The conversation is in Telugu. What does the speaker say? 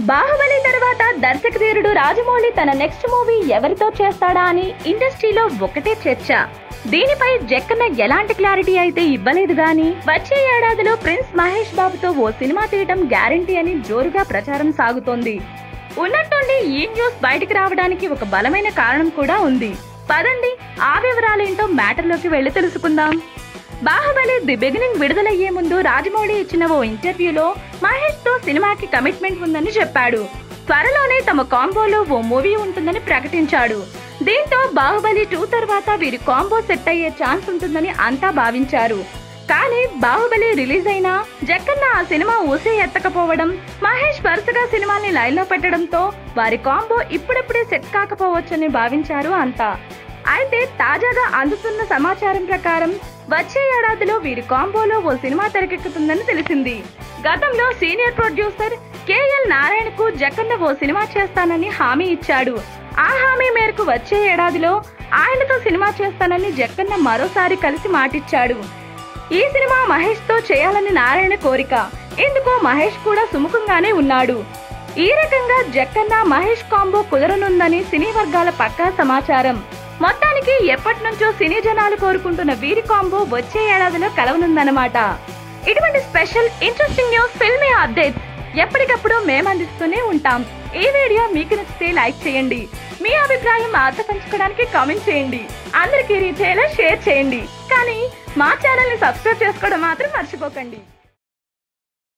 బాహుబలి తర్వాత దర్శకధీరుడు రాజమౌళి తన నెక్స్ట్ మూవీ ఎవరితో చేస్తాడా అని ఇండస్ట్రీలో ఒకటే చర్చ. దీనిపై జక్కన్న ఎలాంటి క్లారిటీ అయితే ఇవ్వలేదు గాని వచ్చే ఏడాదిలో ప్రిన్స్ మహేష్ బాబుతో ఓ సినిమా తీయటం గ్యారంటీ అని జోరుగా ప్రచారం సాగుతోంది. ఉన్నట్టుండి ఈ న్యూస్ బయటికి రావడానికి ఒక బలమైన కారణం కూడా ఉంది. పదండి ఆ వివరాలేంటో మ్యాటర్లోకి వెళ్ళి తెలుసుకుందాం. బాహుబలి ది బిగినింగ్ విడుదలయ్యే ముందు రాజమౌళి ఇచ్చిన ఓ ఇంటర్వ్యూలో మహేష్తో సినిమాకి కమిట్మెంట్ ఉందని చెప్పాడు. త్వరలోనే తమ కాంబోలో ఓ మూవీ ఉంటుందని ప్రకటించాడు. దీంతో బాహుబలి టూ తర్వాత వీరి కాంబో సెట్ అయ్యే ఛాన్స్ ఉంటుందని అంతా భావించారు. కానీ బాహుబలి రిలీజ్ అయినా జక్కన్న ఆ సినిమా ఊసే ఎత్తకపోవడం మహేష్ వరుసగా సినిమాల్ని లైన్లో పెట్టడంతో వారి కాంబో ఇప్పుడప్పుడే సెట్ కాకపోవచ్చని భావించారు అంతా. అయితే తాజాగా అందుతున్న సమాచారం ప్రకారం వచ్చే ఏడాదిలో వీరి కాంబోలో ఓ సినిమా తెరకెక్కుతుందని తెలిసింది. గతంలో సీనియర్ ప్రొడ్యూసర్ కేఎల్ నారాయణకు జక్కన్న ఓ సినిమా చేస్తానని హామీ ఇచ్చాడు. ఆ హామీ మేరకు వచ్చే ఏడాదిలో ఆయనతో సినిమా చేస్తానని జక్కన్న మరోసారి కలిసి మాటిచ్చాడు. ఈ సినిమా మహేష్తో చేయాలని నారాయణ కోరిక. ఇందుకు మహేష్ కూడా సుముఖంగానే ఉన్నాడు. ఈ రకంగా జక్కన్న మహేష్ కాంబో కుదరనుందని సినీ వర్గాల పక్కా సమాచారం. మొత్తానికి ఎప్పటి నుంచో సినీ జనాలు కోరుకుంటున్న వీరి కాంబో వచ్చే ఏడాదిలో కలవనుందన్నమాట. ఇటువంటి special interesting news filmy updates ఎప్పటికప్పుడు మేము అందిస్తూనే ఉంటాం. ఈ వీడియో మీకు నచ్చితే లైక్ చేయండి. మీ అభిప్రాయం మాతో పంచుకోవడానికి కామెంట్ చేయండి. అందరికీ రీచ్ అయ్యేలా షేర్ చేయండి. కానీ మా ఛానల్ని సబ్స్క్రైబ్ చేసుకోవడం మాత్రం మర్చిపోకండి.